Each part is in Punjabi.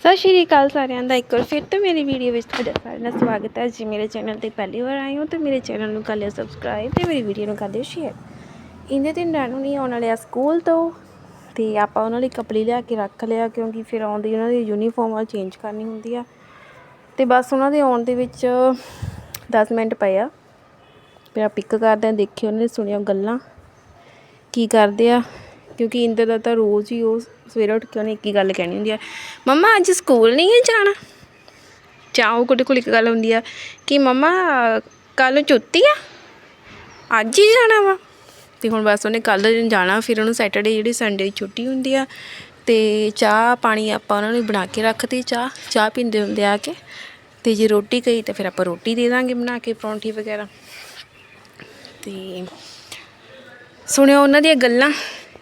ਸਤਿ ਸ਼੍ਰੀ ਅਕਾਲ ਸਾਰਿਆਂ ਦਾ, ਇੱਕ ਵਾਰ ਫਿਰ ਤੋਂ ਮੇਰੀ ਵੀਡੀਓ ਵਿੱਚ ਤੁਹਾਡਾ ਸਾਰਿਆਂ ਦਾ ਸਵਾਗਤ ਹੈ। ਜੀ ਮੇਰੇ ਚੈਨਲ ਤੇ ਪਹਿਲੀ ਵਾਰ ਆਏ ਹੋ ਤੇ ਮੇਰੇ ਚੈਨਲ ਨੂੰ ਕਰ ਲਿਓ ਸਬਸਕ੍ਰਾਈਬ ਤੇ ਮੇਰੀ ਵੀਡੀਓ ਨੂੰ ਕਰ ਦਿਓ ਸ਼ੇਅਰ ਇੰਦੇ ਦਿਨ ਰਾਣੂ ਨਹੀਂ ਆਉਣ ਵਾਲੇ ਆ ਸਕੂਲ ਤੋਂ ਤੇ ਆਪਾਂ ਉਹਨਾਂ ਲਈ ਕੱਪੜੇ ਲਿਆ ਕੇ ਰੱਖ ਲਿਆ ਕਿਉਂਕਿ ਫਿਰ ਆਉਂਦੀ ਉਹਨਾਂ ਦੀ ਯੂਨੀਫਾਰਮ ਆ ਚੇਂਜ ਕਰਨੀ ਹੁੰਦੀ ਆ। ਤੇ ਬਸ ਉਹਨਾਂ ਦੇ ਆਉਣ ਦੇ ਵਿੱਚ 10 ਮਿੰਟ ਪਏ ਆ। ਫਿਰ ਆ ਪਿਕ ਕਰਦੇ ਆ, ਦੇਖਿਓ ਉਹਨਾਂ ਨੇ ਸੁਣਿਆ ਗੱਲਾਂ, ਕੀ ਕਰਦੇ ਆ। ਕਿਉਂਕਿ ਇੰਦਰ ਦਾ ਤਾਂ ਰੋਜ਼ ਹੀ ਉਹ ਸਵੇਰੇ ਉੱਠ ਕੇ ਉਹਨੇ ਇੱਕ ਹੀ ਗੱਲ ਕਹਿਣੀ ਹੁੰਦੀ ਆ, ਮੰਮਾ, ਅੱਜ ਸਕੂਲ ਨਹੀਂ ਹੈ ਜਾਣਾ? ਚਾਹ ਉਹ ਕੋਲ ਇੱਕ ਗੱਲ ਹੁੰਦੀ ਆ ਕਿ, ਮੰਮਾ ਕੱਲ ਨੂੰ ਛੁੱਟੀ ਆ, ਅੱਜ ਹੀ ਜਾਣਾ ਵਾ? ਤੇ ਹੁਣ ਬਸ ਉਹਨੇ ਕੱਲ ਜਾਣਾ, ਫਿਰ ਉਹਨੂੰ ਸੈਟਰਡੇ ਜਿਹੜੀ ਸੰਡੇ ਦੀ ਛੁੱਟੀ ਹੁੰਦੀ ਆ ਤੇ ਚਾਹ ਪਾਣੀ ਆਪਾਂ ਉਹਨਾਂ ਨੂੰ ਬਣਾ ਕੇ ਰੱਖਤੀ ਚਾਹ ਚਾਹ ਪੀਂਦੇ ਹੁੰਦੇ ਆ ਕੇ। ਤੇ ਜੇ ਰੋਟੀ ਕਹੀ ਤਾਂ ਫਿਰ ਆਪਾਂ ਰੋਟੀ ਦੇ ਦਾਂਗੇ ਬਣਾ ਕੇ ਪਰੌਂਠੀ ਵਗੈਰਾ। ਤੇ ਸੁਣਿਓ ਉਹਨਾਂ ਦੀਆਂ ਗੱਲਾਂ।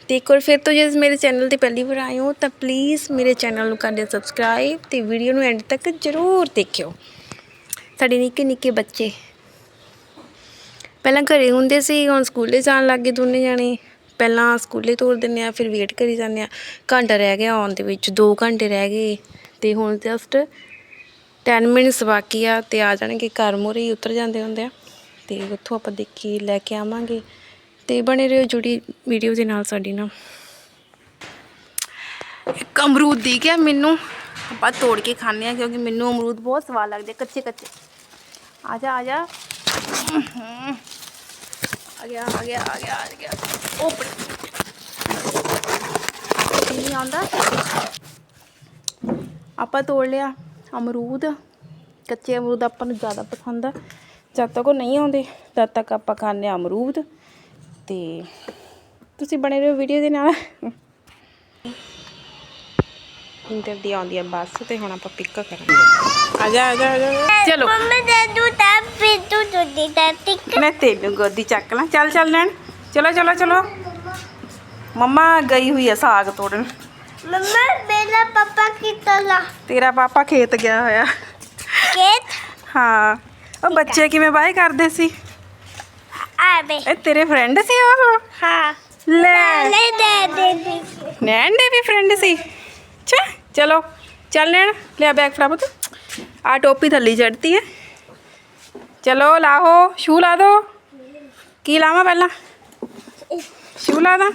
ਤੇ ਇੱਕ ਵਾਰ ਫਿਰ ਤੋਂ ਜੇ ਮੇਰੇ ਚੈਨਲ ਤੇ ਪਹਿਲੀ ਵਾਰ ਆਏ ਹੋ ਤਾਂ ਪਲੀਜ਼ ਮੇਰੇ ਚੈਨਲ ਨੂੰ ਕਰ ਦਿਓ ਸਬਸਕ੍ਰਾਈਬ ਤੇ ਵੀਡੀਓ ਨੂੰ ਐਂਡ ਤੱਕ ਜ਼ਰੂਰ ਦੇਖਿਓ। ਸਾਡੇ ਨਿੱਕੇ ਨਿੱਕੇ ਬੱਚੇ। ਪਹਿਲਾਂ ਘਰੇ ਹੁੰਦੇ ਸੀ, ਹੁਣ ਸਕੂਲੇ ਜਾਣ ਲੱਗ ਗਏ ਦੋਨੇ ਜਾਣੇ। ਪਹਿਲਾਂ ਸਕੂਲੇ ਤੋਰ ਦਿੰਦੇ ਆ, ਫਿਰ ਵੇਟ ਕਰੀ ਜਾਂਦੇ ਆ। ਘੰਟਾ ਰਹਿ ਗਿਆ ਆਉਣ ਦੇ ਵਿੱਚ 2 ਘੰਟੇ ਰਹਿ ਗਏ। ਤੇ ਹੁਣ ਜਸਟ 10 ਮਿੰਟਸ ਬਾਕੀ ਆ ਤੇ ਆ ਜਾਣਗੇ, ਘਰ ਮੂਹਰੇ ਹੀ ਉਤਰ ਜਾਂਦੇ ਹੁੰਦੇ ਆ। ਤੇ ਉੱਥੋਂ ਆਪਾਂ ਦੇਖੀ, ਲੈ ਕੇ ਆਵਾਂਗੇ। ਤੇ ਬਣੇ ਰਹੋ ਜੁੜੀ ਵੀਡੀਓ ਦੇ ਨਾਲ ਸਾਡੀ ਨਾਲ। ਇੱਕ ਅਮਰੂਦ ਦੀ ਗਿਆ ਮੈਨੂੰ। ਆਪਾਂ ਤੋੜ ਕੇ ਖਾਂਦੇ ਆ ਕਿਉਂਕਿ ਮੈਨੂੰ ਅਮਰੂਦ ਬਹੁਤ ਸਵਾਦ ਲੱਗਦੇ ਕੱਚੇ ਕੱਚੇ। ਆ ਜਾ ਆ ਜਾ। ਆ ਗਿਆ ਆ ਗਿਆ ਆ ਗਿਆ ਆ ਗਿਆ। ਓਪਨ। ਨਹੀਂ ਆਉਂਦਾ। ਆਪਾਂ ਤੋੜ ਲਿਆ ਅਮਰੂਦ। ਕੱਚੇ ਅਮਰੂਦ ਆਪਾਂ ਨੂੰ ਜ਼ਿਆਦਾ ਪਸੰਦ ਆ। ਜਦ ਤੱਕ ਉਹ ਨਹੀਂ ਆਉਂਦੇ, ਤਦ ਤੱਕ ਆਪਾਂ ਖਾਂਦੇ ਆ ਅਮਰੂਦ। ਤੇ ਤੁਸੀਂ ਬਣੇ ਰਹੋ ਵੀਡੀਓ ਦੇ ਨਾਲ। ਇੰਟਰ ਦੀ ਆਉਂਦੀ ਆ ਬੱਸ ਤੇ ਹੁਣ ਆਪਾਂ ਪਿਕ ਕਰਾਂਗੇ। ਆ ਜਾ ਆ ਜਾ ਆ ਜਾ। ਚਲੋ। ਮੰਮੀ ਦੇ ਦੂ ਤਾਂ ਪਿੱਟੂ ਟੁੱਟੀ ਤਾਂ ਟਿਕ ਮੈਂ ਤੈਨੂੰ ਗੋਦੀ ਚੱਕ ਲਾਂ। ਚੱਲ ਚੱਲ ਲੈਣ ਚਲੋ ਚਲੋ ਚਲੋ। ਮੰਮਾ ਗਈ ਹੋਈ ਆ ਸਾਗ ਤੋੜਨ। ਮੰਮਾ ਮੇਰਾ ਪਾਪਾ ਕਿੱਥੇ ਲਾ ਤੇਰਾ ਪਾਪਾ ਖੇਤ ਗਿਆ ਹੋਇਆ। ਖੇਤ? ਹਾਂ। ਉਹ ਬੱਚੇ ਕਿਵੇਂ ਬਾਏ ਕਰਦੇ ਸੀ? ਆਵੇ ਇਹ ਤੇਰੇ ਫਰੈਂਡ ਸੀ ਉਹ ਹਾਂ ਲੈ ਲੈ ਦੇ ਦੇ ਦੇ ਨੈਣ ਦੇ ਵੀ ਫਰੈਂਡ ਸੀ ਅੱਛਾ ਚਲੋ ਚੱਲ ਨੈਣ ਲਿਆ ਬੈਗ ਫੜਾ ਪੁੱਤ ਆ ਟੋਪੀ ਥੱਲੇ ਚੜਤੀ ਹੈ ਚਲੋ ਲਾਹੋ ਸ਼ੂ ਲਾ ਦੋ ਕੀ ਲਾਵਾਂ ਪਹਿਲਾਂ ਸ਼ੂ ਲਾ ਦਾਂ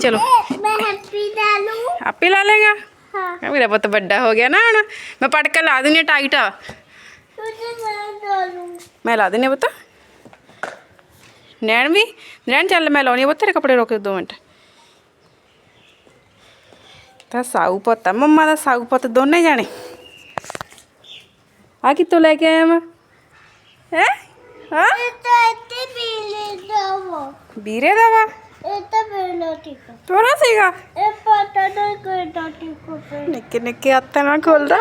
ਚਲੋ ਮੈਂ ਹੈਪੀ ਡਾਲੂ ਆਪੇ ਲਾ ਲੇਗਾ ਹਾਂ ਮੇਰਾ ਪੁੱਤ ਵੱਡਾ ਹੋ ਗਿਆ ਨਾ ਹੁਣ ਮੈਂ ਪਟਕਾ ਲਾ ਦਿੰਦੀ ਹਾਂ ਟਾਈਟ ਆ ਤੁਝੇ ਮੈਂ ਡਾਲੂ ਮੈਂ ਲਾ ਦਿੰਦੀ ਹਾਂ ਪੁੱਤ ਨੈਣ ਵੀ? ਨੈਣ ਚੱਲ ਮੈਂ ਲਾਉਣੀ ਆ ਤੇਰੇ ਕੱਪੜੇ ਰੋਕ ਦੋ ਮਿੰਟ। ਤਾਂ ਸਾਊ ਪੁੱਤ ਆ ਮੰਮਾ ਦਾ ਸਾਊ ਪੁੱਤ ਦੋਨੇ ਜਾਣੇ। ਆ ਕਿੱਥੋਂ ਲੈ ਕੇ ਆਇਆ ਮੈਂ ਹੈ? ਹਾਂ? ਵੀਰੇ ਦਾ ਵਾ। ਇਹ ਤਾਂ ਮੇਰਾ ਟਿਕ ਤੋਰਾ ਸੀਗਾ। ਇਹ ਪਤਾ ਨਹੀਂ ਕੋਈ ਤਾਂ ਟਿਕ ਪੇ ਨਿੱਕੇ ਨਿੱਕੇ ਹੱਥਾਂ ਨਾਲ ਖੋਲਦਾ।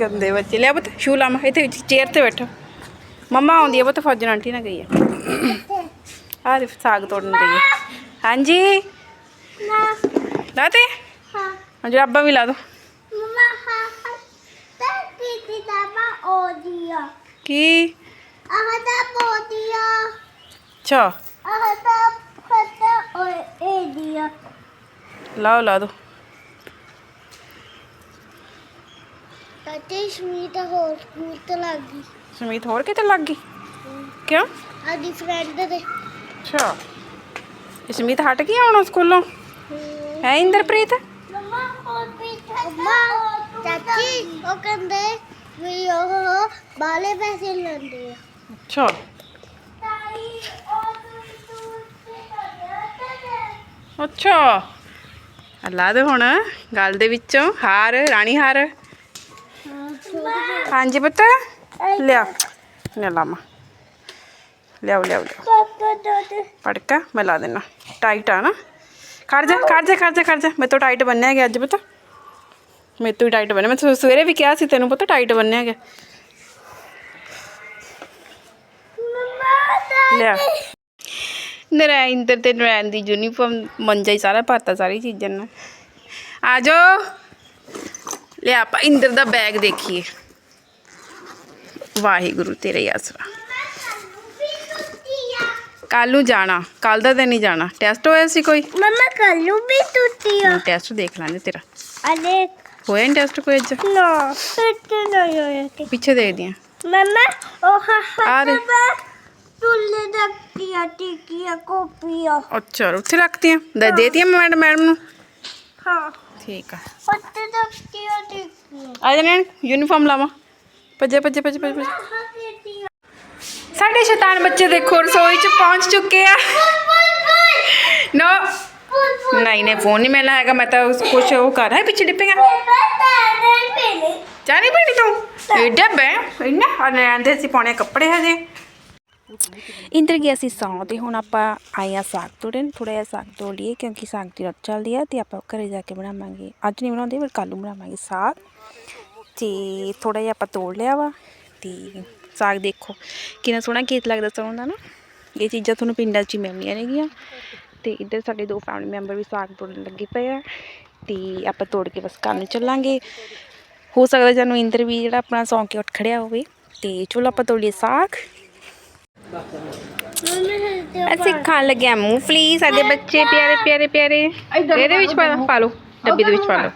ਗੰਦੇ ਬੱਚੇ। ਲਿਆ ਪੁੱਤ ਸ਼ੂ ਲਾਮਾ ਇੱਥੇ ਚੇਅਰ ਤੇ ਬੈਠੋ। ਮੰਮਾ ਆਉਂਦੀ ਆ ਬਹੁਤ ਫੌਜਣ ਆਂਟੀ ਨਾਲ ਗਈ ਆ। ਆਹ ਸਾਗ ਤੋੜਨ ਗਈ ਆ। ਹਾਂਜੀ? ਲਾ ਤੇ ਹਾਂ, ਜਰਾਬਾਂ ਵੀ ਲਾ ਦੋ। ਮਮਾ ਹਾਂ ਤਾਂ ਕਿਤੇ ਦਾ। ਮਾ ਓਦੀਆ ਕੀ ਆਹ ਤਾਂ ਬੋਦੀਆ ਅੱਛਾ ਆਹ ਤਾਂ ਫਤਾ ਓਏ ਏਦੀਆ ਲਾਓ ਲਾ ਦੋ ਤੇ ਸ਼ਮੀਤ ਹੋਰ ਸਕੂਲ ਤੇ ਲੱਗ ਸਮੀਤ ਹੋਰ ਕਿਤੇ ਲੱਗ ਗਈ? ਕਿਉਂ? ਆਦੀ ਫਰੈਂਡ ਦੇ। ਅੱਛਾ। ਇਹ ਸਮੀਤ ਹਟ ਗਈ ਹੁਣ ਸਕੂਲੋਂ? ਹੈ ਇੰਦਰਪ੍ਰੀਤ? ਮਮਾ ਹੋਰ ਪੀਠਾ ਮਮਾ ਚਾਚੀ ਉਹ ਕਹਿੰਦੇ ਵੀ ਉਹ ਬਾਲੇ ਪੈਸੇ ਲੈਂਦੇ ਆ। ਅੱਛਾ। ਤਾਈ ਉਹ ਤੂੰ ਤੂੰ ਤੇ ਕਰਦਾ ਅੱਛਾ। ਆਹ ਲਾ ਦੋ ਹੁਣ ਗਲ ਦੇ ਵਿੱਚੋਂ। ਹਾਰ ਰਾਣੀ ਹਾਰ। ਹਾਂਜੀ ਪੁੱਤ। ਲਿਆ ਲੈ ਲਾਮਾ ਲਿਆਓ ਲਿਆਓ ਲਿਆਓ ਪੜਕਾ ਮੈਂ ਲਾ ਦੇਣਾ ਟਾਈਟ ਆ ਨਾ ਖੜ ਜਾ ਖੜ ਜਾ ਖੜ ਜਾ ਖੜ ਜਾ ਮੈਂ ਤੋਂ ਟਾਈਟ ਬੰਨਿਆ ਗਿਆ ਅੱਜ ਪਤਾ ਮੈਂ ਤੋਂ ਟਾਈਟ ਬੰਨਿਆ ਮੈਂ ਸਵੇਰੇ- ਵੀ ਕਿਹਾ ਸੀ ਤੈਨੂੰ ਪਤਾ ਟਾਈਟ ਬੰਨਿਆ ਗਿਆ ਲਿਆ ਨਰੈਂਦਰ ਤੇ ਨਰਾਇਣ ਦੀ ਯੂਨੀਫਾਰਮ ਮੰਜਾ ਹੀ ਸਾਰਾ ਪਾਤਾ ਸਾਰੀ ਚੀਜ਼ਾਂ ਨਾਲ ਆ ਜਾਓ ਲਿਆ ਆਪਾਂ ਇੰਦਰ ਦਾ ਬੈਗ ਦੇਖੀਏ ਵਾਹਿਗੁਰੂ ਤੇਰੇ ਆਸਰਾ। ਕੱਲ ਨੂੰ ਜਾਣਾ ਕੱਲ ਦਾ ਦਿਨ ਨਹੀਂ ਜਾਣਾ। ਟੈਸਟ ਹੋਇਆ ਸੀ ਕੋਈ? ਮਮਾ ਕੱਲੂ ਵੀ ਟੁੱਟੀ ਆ। ਟੈਸਟ ਦੇਖ ਲਾਂਗੇ ਤੇਰਾ। ਅਰੇ ਹੋਇਆ ਨਹੀਂ ਟੈਸਟ ਕੋਈ ਅੱਜ? ਨਾ ਟੁੱਟੀ ਨਹੀਂ ਹੋਇਆ ਕਿ। ਪਿੱਛੇ ਦੇਖਦੀ ਆ ਮਮਾ ਉਹ ਹਾ ਆ ਦੇ। ਤੁੱਲੇ ਰੱਖਿਆ ਟਿਕਿਆ ਕੋਪੀਆ। ਅੱਛਾ ਉੱਥੇ ਰੱਖਤੀਆਂ? ਦੇ ਦੇਤੀਆਂ ਮੈਡਮ ਮੈਡਮ ਨੂੰ? ਹਾਂ। ਠੀਕ ਆ। ਪੱਤੇ ਰੱਖਿਆ ਟਿਕਿਆ। ਆ ਜਾਣੇ ਯੂਨੀਫਾਰਮ ਲਾਵਾਂ। ਭੱਜੇ ਭੱਜੇ ਭੱਜੇ ਭੱਜੇ ਸਾਡੇ ਸ਼ੈਤਾਨ ਬੱਚੇ ਦੇਖੋ, ਰਸੋਈ ਚ ਪਹੁੰਚ ਚੁੱਕੇ ਆ। ਨੋ, ਨਹੀਂ ਨਹੀਂ, ਫੋਨ ਨਹੀਂ ਮਿਲਣਾ ਹੈਗਾ, ਮੈਂ ਤਾਂ ਕੁਛ ਉਹ ਕਰ ਰਿਹਾ, ਪਿੱਛੇ ਡਿੱਪੇਗਾ ਚਾਹ ਨਹੀਂ ਪੀਣੀ ਤੂੰ ਏਡਾ ਬੈ ਇੰਨਾ ਅਨੰਦੇ ਸੀ ਪਾਉਣੇ ਕੱਪੜੇ ਹਜੇ। ਇੰਦਰ ਗਿਆ ਸੀ ਸੌਂ ਤੇ ਹੁਣ ਆਪਾਂ ਆਏ ਆ ਸਾਗ ਤੋੜਨ ਥੋੜਾ ਜਿਹਾ ਸਾਗ ਤੋੜ ਲਈਏ, ਕਿਉਂਕਿ ਸਾਗ ਦੀ ਰੁੱਤ ਚੱਲਦੀ ਆ ਤੇ ਆਪਾਂ ਘਰੇ ਜਾ ਕੇ ਬਣਾਵਾਂਗੇ। ਅੱਜ ਨਹੀਂ ਬਣਾਉਂਦੇ ਪਰ ਕੱਲ ਨੂੰ ਬਣਾਵਾਂਗੇ ਸਾਗ। ਤੇ ਥੋੜਾ ਜਿਹਾ ਆਪਾਂ ਤੋੜ ਲਿਆ ਵਾ ਤੇ ਸਾਗ ਦੇਖੋ ਕਿੰਨਾ ਸੋਹਣਾ ਖੇਤ ਲੱਗਦਾ ਸਰੋਂ ਦਾ ਨਾ। ਇਹ ਚੀਜ਼ਾਂ ਤੁਹਾਨੂੰ ਪਿੰਡਾਂ 'ਚ ਹੀ ਮਿਲਣੀਆਂ ਨੇਗੀਆਂ। ਤੇ ਇੱਧਰ ਸਾਡੇ ਦੋ ਫੈਮਿਲੀ ਮੈਂਬਰ ਵੀ ਸਾਗ ਤੋੜਨ ਲੱਗੇ ਪਏ ਆ। ਤੇ ਆਪਾਂ ਤੋੜ ਕੇ ਬਸ ਘਰ ਨੂੰ ਚੱਲਾਂਗੇ। ਹੋ ਸਕਦਾ ਜਾਨੂੰ ਇੰਦਰ ਵੀ ਜਿਹੜਾ ਆਪਣਾ ਸੌਂ ਕੇ ਉੱਠ ਖੜਿਆ ਹੋਵੇ। ਤੇ ਚਲੋ ਆਪਾਂ ਤੋੜੀਏ ਸਾਗ। ਅਸੀਂ ਖਾਣ ਲੱਗੇ ਆ ਮੂੰਗਫਲੀ ਸਾਡੇ ਬੱਚੇ ਪਿਆਰੇ ਪਿਆਰੇ ਪਿਆਰੇ। ਇਹਦੇ ਵਿੱਚ ਪਾ ਪਾ ਲਓ ਡੱਬੀ ਦੇ ਵਿੱਚ ਪਾ ਲਓ।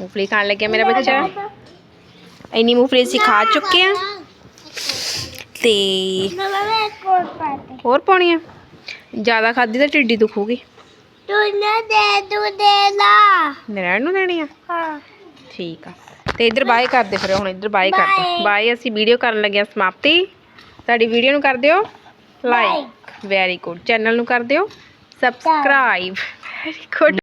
ਮੂੰਗਫਲੀ ਖਾਣ ਲੱਗਿਆ ਮੇਰਾ ਬੱਚਾ ਇੰਨੀ ਮੂੰਗਫਲੀ ਅਸੀਂ ਖਾ ਚੁੱਕੇ ਆ ਤੇ ਹੋਰ ਪਾਉਣੀ ਆ ਜ਼ਿਆਦਾ ਖਾਦੀ ਤਾਂ ਢਿੱਡੀ ਦੁਖੂਗੀ ਤੂੰ ਨਾ ਦੇ ਤੂੰ ਦੇ ਲਾ ਨਰੈਣ ਨੂੰ ਦੇਣੀ ਆ ਹਾਂ ਠੀਕ ਆ ਤੇ ਇੱਧਰ ਬਾਏ ਕਰਦੇ ਫਿਰ ਹੁਣ ਇੱਧਰ ਬਾਏ ਕਰਦੇ. ਬਾਏ ਅਸੀਂ ਵੀਡੀਓ ਕਰਨ ਲੱਗੇ ਆ ਸਮਾਪਤੀ ਸਾਡੀ ਵੀਡੀਓ ਨੂੰ ਕਰ ਦਿਓ ਲਾਈਕ ਵੈਰੀ ਗੁੱਡ ਚੈਨਲ ਨੂੰ ਕਰ ਦਿਓ ਸਬਸਕ੍ਰਾਈਬ ਵੈਰੀ ਗੁੱਡ